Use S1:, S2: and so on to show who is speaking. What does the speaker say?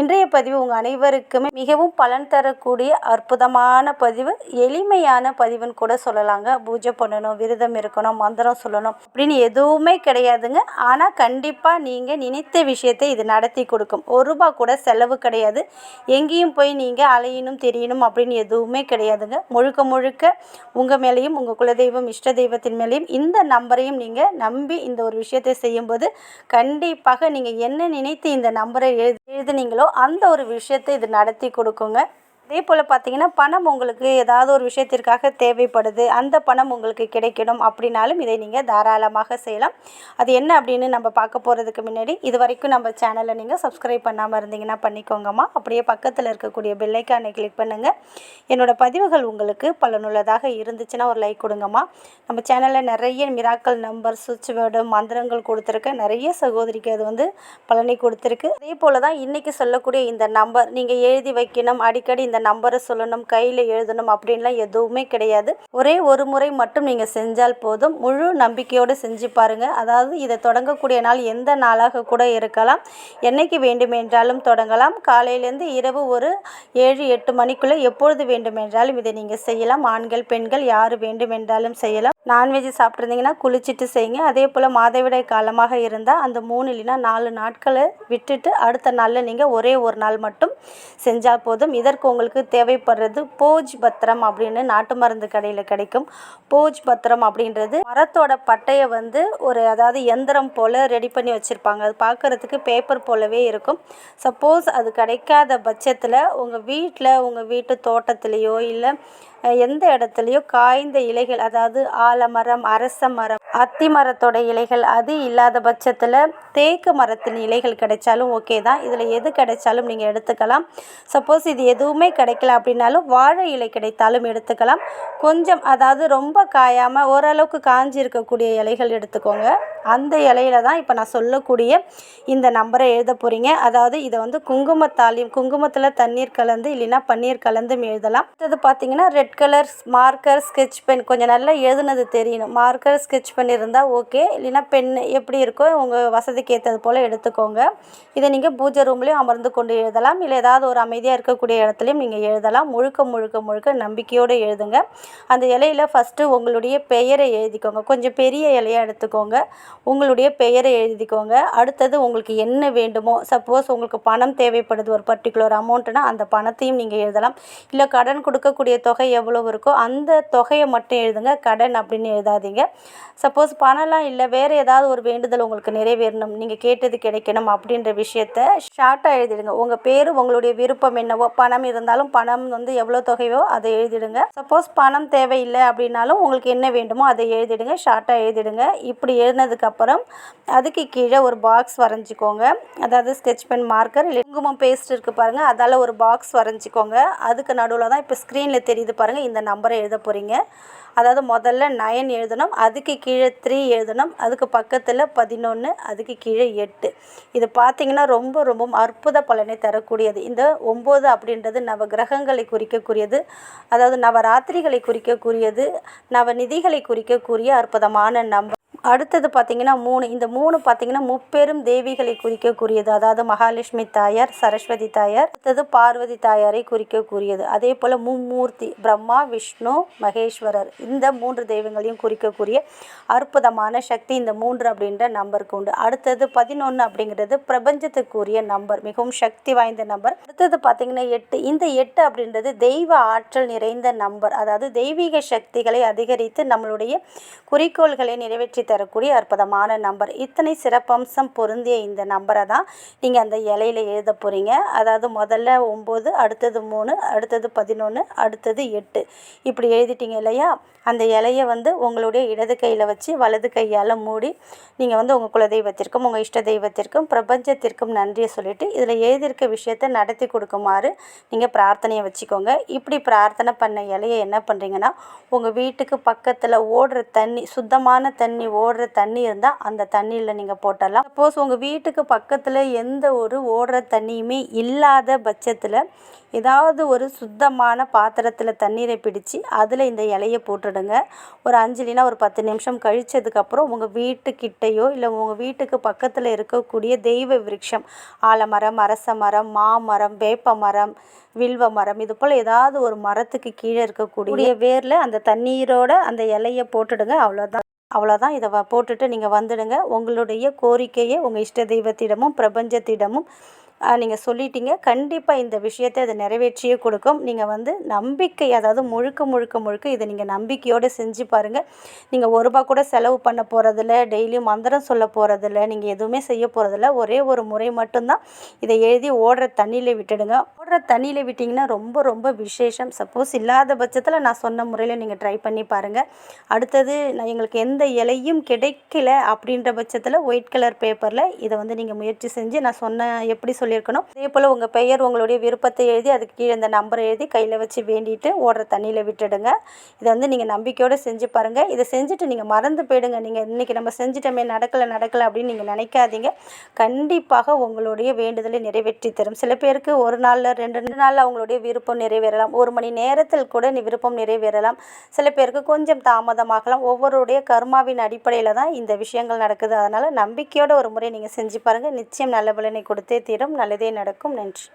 S1: இன்றைய பதிவு உங்கள் அனைவருக்குமே மிகவும் பலன் தரக்கூடிய அற்புதமான பதிவு. எளிமையான பதிவுன்னு கூட சொல்லலாங்க. பூஜை பண்ணணும் விரதம் இருக்கணும் மந்திரம் சொல்லணும் அப்படின்னு எதுவுமே கிடையாதுங்க. ஆனால் கண்டிப்பாக நீங்கள் நினைத்த விஷயத்தை இது நடத்தி கொடுக்கும். ஒரு ரூபா கூட செலவு கிடையாது. எங்கேயும் போய் நீங்கள் அலையணும் தெரியணும் அப்படின்னு எதுவுமே கிடையாதுங்க. முழுக்க முழுக்க உங்கள் மேலேயும் உங்கள் குலதெய்வம் இஷ்ட தெய்வத்தின் மேலேயும் இந்த நம்பரையும் நீங்கள் நம்பி இந்த ஒரு விஷயத்தை செய்யும்போது கண்டிப்பாக நீங்கள் என்ன நினைத்து இந்த நம்பரை எழுதி எழுதுனீங்களோ அந்த ஒரு விஷயத்தை இது நடத்தி கொடுக்குங்க. அதே போல் பார்த்தீங்கன்னா பணம் உங்களுக்கு ஏதாவது ஒரு விஷயத்திற்காக தேவைப்படுது அந்த பணம் உங்களுக்கு கிடைக்கணும் அப்படின்னாலும் இதை நீங்கள் தாராளமாக செய்யலாம். அது என்ன அப்படின்னு நம்ம பார்க்க போகிறதுக்கு முன்னாடி இது வரைக்கும் நம்ம சேனலை நீங்கள் சப்ஸ்கிரைப் பண்ணாமல் இருந்தீங்கன்னா பண்ணிக்கோங்கம்மா. அப்படியே பக்கத்தில் இருக்கக்கூடிய பெல்லைக்கானை கிளிக் பண்ணுங்கள் என்னோடய பதிவுகள் உங்களுக்கு பலனுள்ளதாக இருந்துச்சுன்னா ஒரு லைக் கொடுங்கம்மா. நம்ம சேனலில் நிறைய மிராக்கள் நம்பர் சுவிட்ச் வேர்டு மந்திரங்கள் கொடுத்துருக்க. நிறைய சகோதரிக்கு அது வந்து பலனை கொடுத்துருக்கு. அதே போல் தான் இன்றைக்கி சொல்லக்கூடிய இந்த நம்பர் நீங்கள் எழுதி வைக்கணும். அடிக்கடி இந்த நம்பரை சொல்லணும் கையில் எழுதணும் அப்படின்லாம் எதுவுமே கிடையாது. ஒரே ஒரு முறை மட்டும் நீங்கள் செஞ்சால் போதும். முழு நம்பிக்கையோடு செஞ்சு பாருங்கள் அதாவது இதை தொடங்கக்கூடிய நாள் எந்த நாளாக கூட இருக்கலாம். என்னைக்கு வேண்டுமென்றாலும் தொடங்கலாம். காலையிலேருந்து இரவு ஒரு ஏழு எட்டு மணிக்குள்ளே எப்பொழுது வேண்டுமென்றாலும் இதை நீங்கள் செய்யலாம். ஆண்கள் பெண்கள் யார் வேண்டுமென்றாலும் செய்யலாம். நான்வெஜ் சாப்பிட்ருந்தீங்கன்னா குளிச்சுட்டு செய்யுங்க. அதே போல் மாதவிடாய் காலமாக இருந்தால் அந்த மூணு இல்லைன்னா நாலு நாட்களை விட்டுட்டு அடுத்த நாளில் நீங்கள் ஒரே ஒரு நாள் மட்டும் செஞ்சால் போதும். இதற்கு உங்களுக்கு தேவைப்படுறது போஜ் பத்திரம் அப்படின்னு நாட்டு மருந்து கடையில் கிடைக்கும். போஜ் பத்திரம் அப்படின்றது மரத்தோட பட்டையை வந்து ஒரு அதாவது எந்திரம் போல் ரெடி பண்ணி வச்சுருப்பாங்க. அது பார்க்குறதுக்கு பேப்பர் போலவே இருக்கும். சப்போஸ் அது கிடைக்காத பட்சத்தில் உங்கள் வீட்டில் உங்கள் வீட்டு தோட்டத்துலேயோ இல்லை எந்த இடத்துலையும் காய்ந்த இலைகள் அதாவது ஆலமரம் அரச மரம் அத்தி மரத்தோட இலைகள் அது இல்லாத பட்சத்தில் தேக்கு மரத்தின் இலைகள் கிடைச்சாலும் ஓகே தான். இதில் எது கிடைச்சாலும் நீங்கள் எடுத்துக்கலாம். சப்போஸ் இது எதுவுமே கிடைக்கல அப்படின்னாலும் வாழை இலை கிடைத்தாலும் எடுத்துக்கலாம். கொஞ்சம் அதாவது ரொம்ப காயாமல் ஓரளவுக்கு காஞ்சி இருக்கக்கூடிய இலைகள் எடுத்துக்கோங்க. அந்த இலையில தான் இப்போ நான் சொல்லக்கூடிய இந்த நம்பரை எழுத போகிறீங்க அதாவது இதை வந்து குங்குமத்தாலையும் குங்குமத்தில் தண்ணீர் கலந்து இல்லைன்னா பன்னீர் கலந்தும் எழுதலாம். அடுத்தது பார்த்தீங்கன்னா red colour marker sketch pen கொஞ்சம் நல்லா எழுதுனது தெரியணும். மார்க்கர் ஸ்கெட்ச் பென் இருந்தால் ஓகே. இல்லைன்னா பென் எப்படி இருக்கோ உங்கள் வசதிக்கு ஏற்றது போல் எடுத்துக்கோங்க. இதை நீங்கள் பூஜை ரூம்லேயும் அமர்ந்து கொண்டு எழுதலாம். இல்லை ஏதாவது ஒரு அமைதியாக இருக்கக்கூடிய இடத்துலையும் நீங்கள் எழுதலாம். முழுக்க முழுக்க முழுக்க நம்பிக்கையோடு எழுதுங்க. அந்த இலையில் ஃபஸ்ட்டு உங்களுடைய பெயரை எழுதிக்கோங்க. கொஞ்சம் பெரிய இலையாக எடுத்துக்கோங்க. உங்களுடைய பெயரை எழுதிக்கோங்க. அடுத்தது உங்களுக்கு என்ன வேண்டுமோ சப்போஸ் உங்களுக்கு பணம் தேவைப்படுது ஒரு பர்டிகுலர் அமௌண்ட்டுனா அந்த பணத்தையும் நீங்கள் எழுதலாம். இல்லை கடன் கொடுக்கக்கூடிய தொகை எவ்வளோ இருக்கோ அந்த தொகையை மட்டும் எழுதுங்க. கடன் அப்படின்னு எழுதாதீங்க. சப்போஸ் பணம்லாம் இல்லை வேறு ஏதாவது ஒரு வேண்டுதல் உங்களுக்கு நிறைவேறணும் நீங்கள் கேட்டது கிடைக்கணும் அப்படின்ற விஷயத்த ஷார்ட்டாக எழுதிடுங்க. உங்கள் பேர் உங்களுடைய விருப்பம் என்னவோ பணம் இருந்தாலும் பணம் வந்து எவ்வளோ தொகையோ அதை எழுதிடுங்க. சப்போஸ் பணம் தேவையில்லை அப்படின்னாலும் உங்களுக்கு என்ன வேண்டுமோ அதை எழுதிடுங்க. ஷார்ட்டாக எழுதிடுங்க. இப்படி அதுக்கப்புறம் அதுக்கு கீழே ஒரு பாக்ஸ் வரைஞ்சிக்கோங்க. அதாவது ஸ்கெச் பென் மார்க்கர் இல்லை குங்குமம் பேஸ்ட் இருக்குது பாருங்கள் அதால் ஒரு பாக்ஸ் வரைஞ்சிக்கோங்க. அதுக்கு நடுவில் தான் இப்போ ஸ்க்ரீனில் தெரியுது பாருங்கள் இந்த நம்பரை எழுத போகிறீங்க அதாவது முதல்ல நயன் எழுதணும் அதுக்கு கீழே த்ரீ எழுதணும் அதுக்கு பக்கத்தில் பதினொன்று அதுக்கு கீழே எட்டு. இது பார்த்திங்கன்னா ரொம்ப ரொம்ப அற்புத பலனை தரக்கூடியது. இந்த ஒம்பது அப்படின்றது நவ கிரகங்களை குறிக்கக்கூடியது. அதாவது நவராத்திரிகளை குறிக்கக்கூடியது நவநிதிகளை குறிக்கக்கூடிய அற்புதமான நம்பர் அடுத்தது பார்த்திங்கன்னா மூணு. இந்த மூணு பார்த்திங்கன்னா முப்பெரும் தேவிகளை குறிக்கக்கூடியது. அதாவது மகாலட்சுமி தாயார் சரஸ்வதி தாயார் அடுத்தது பார்வதி தாயாரை குறிக்கக்கூடியது. அதே போல் மும்மூர்த்தி பிரம்மா விஷ்ணு மகேஸ்வரர். இந்த மூன்று தெய்வங்களையும் குறிக்கக்கூடிய அற்புதமான சக்தி இந்த மூன்று அப்படின்ற நம்பருக்கு உண்டு. அடுத்தது பதினொன்று அப்படிங்கிறது பிரபஞ்சத்துக்குரிய நம்பர் மிகவும் சக்தி வாய்ந்த நம்பர். அடுத்தது பார்த்திங்கன்னா எட்டு. இந்த எட்டு அப்படின்றது தெய்வ ஆற்றல் நிறைந்த நம்பர். அதாவது தெய்வீக சக்திகளை அதிகரித்து நம்மளுடைய குறிக்கோள்களை நிறைவேற்றி தரக்கூடிய அற்புதமான நம்பர். இத்தனை சிறப்பம்சம் பொருந்திய இந்த நம்பரை தான் நீங்கள் அந்த இலையில எழுத போகிறீங்க அதாவது முதல்ல ஒம்பது அடுத்தது மூணு அடுத்தது பதினொன்று அடுத்தது எட்டு. இப்படி எழுதிட்டீங்க இல்லையா? அந்த இலையை வந்து உங்களுடைய இடது கையில் வச்சு வலது கையால் மூடி நீங்கள் வந்து உங்கள் குலதெய்வத்திற்கும் உங்கள் இஷ்ட தெய்வத்திற்கும் பிரபஞ்சத்திற்கும் நன்றியை சொல்லிவிட்டு இதில் எழுதியிருக்க விஷயத்தை நடத்தி கொடுக்குமாறு நீங்கள் பிரார்த்தனையை வச்சுக்கோங்க. இப்படி பிரார்த்தனை பண்ண இலையை என்ன பண்ணுறீங்கன்னா உங்கள் வீட்டுக்கு பக்கத்தில் ஓடுற தண்ணி சுத்தமான தண்ணி ஓடுற தண்ணி இருந்தால் அந்த தண்ணியில் நீங்கள் போட்டலாம். சப்போஸ் உங்கள் வீட்டுக்கு பக்கத்தில் எந்த ஒரு ஓடுற தண்ணியுமே இல்லாத பட்சத்தில் ஏதாவது ஒரு சுத்தமான பாத்திரத்தில் தண்ணீரை பிடிச்சி அதில் இந்த இலையை போட்டுடுங்க. ஒரு அஞ்சலினா ஒரு பத்து நிமிஷம் கழிச்சதுக்கப்புறம் உங்கள் வீட்டுக்கிட்டேயோ இல்லை உங்கள் வீட்டுக்கு பக்கத்தில் இருக்கக்கூடிய தெய்வ விருட்சம் ஆலமரம் அரச மரம் மாமரம் வேப்ப மரம் வில்வ மரம் இது போல் ஏதாவது ஒரு மரத்துக்கு கீழே இருக்கக்கூடிய வேரில் அந்த தண்ணீரோட அந்த இலையை போட்டுடுங்க அவ்வளோதான் அவ்வளோதான் இதை போட்டுட்டு நீங்கள் வந்துடுங்க. உங்களுடைய கோரிக்கையை உங்கள் இஷ்ட தெய்வத்திடமும் பிரபஞ்சத்திடமும் நீங்கள் சொல்லிட்டீங்க. கண்டிப்பாக இந்த விஷயத்தை அது நிறைவேற்றியே கொடுக்கும். நீங்கள் வந்து நம்பிக்கை அதாவது முழுக்க முழுக்க முழுக்க இதை நீங்கள் நம்பிக்கையோடு செஞ்சு பாருங்கள் நீங்கள் ஒரு ரூபா கூட செலவு பண்ண போகிறதில்ல டெய்லியும் மந்திரம் சொல்ல போகிறதில்ல நீங்கள் எதுவுமே செய்ய போகிறதில்ல ஒரே ஒரு முறை மட்டும்தான் இதை எழுதி ஓடுற தண்ணியில் விட்டுடுங்க. ஓடுற தண்ணியில் விட்டிங்கன்னா ரொம்ப ரொம்ப விசேஷம். சப்போஸ் இல்லாத பட்சத்தில் நான் சொன்ன முறையில் நீங்கள் ட்ரை பண்ணி பாருங்கள் அடுத்தது நான் எங்களுக்கு எந்த இலையும் கிடைக்கல அப்படின்ற பட்சத்தில் ஒயிட் கலர் பேப்பரில் இதை வந்து நீங்கள் முயற்சி செஞ்சு நான் சொன்ன எப்படி சொல்லி சொல்லியிருக்கணும். அதே போல் உங்கள் பெயர் உங்களுடைய விருப்பத்தை எழுதி அதுக்கு கீழே இந்த நம்பரை எழுதி கையில் வச்சு வேண்டிட்டு ஓடுற தண்ணியில் விட்டுடுங்க. இதை வந்து நீங்கள் நம்பிக்கையோடு செஞ்சு பாருங்கள் இதை செஞ்சுட்டு நீங்கள் மறந்து போயிடுங்க. நீங்கள் இன்றைக்கி நம்ம செஞ்சிட்டோமே நடக்கலை நடக்கலை அப்படின்னு நீங்கள் நினைக்காதீங்க. கண்டிப்பாக உங்களுடைய வேண்டுதலை நிறைவேற்றி தரும். சில பேருக்கு ஒரு நாளில் ரெண்டு ரெண்டு நாளில் அவங்களுடைய விருப்பம் நிறைவேறலாம். ஒரு மணி நேரத்தில் கூட விருப்பம் நிறைவேறலாம். சில பேருக்கு கொஞ்சம் தாமதமாகலாம். ஒவ்வொருடைய கர்மாவின் அடிப்படையில் தான் இந்த விஷயங்கள் நடக்குது. அதனால் நம்பிக்கையோட ஒரு முறை நீங்கள் செஞ்சு பாருங்கள் நிச்சயம் நல்ல பலனை கொடுத்தே தீரும். நல்லதே நடக்கும். நன்றி.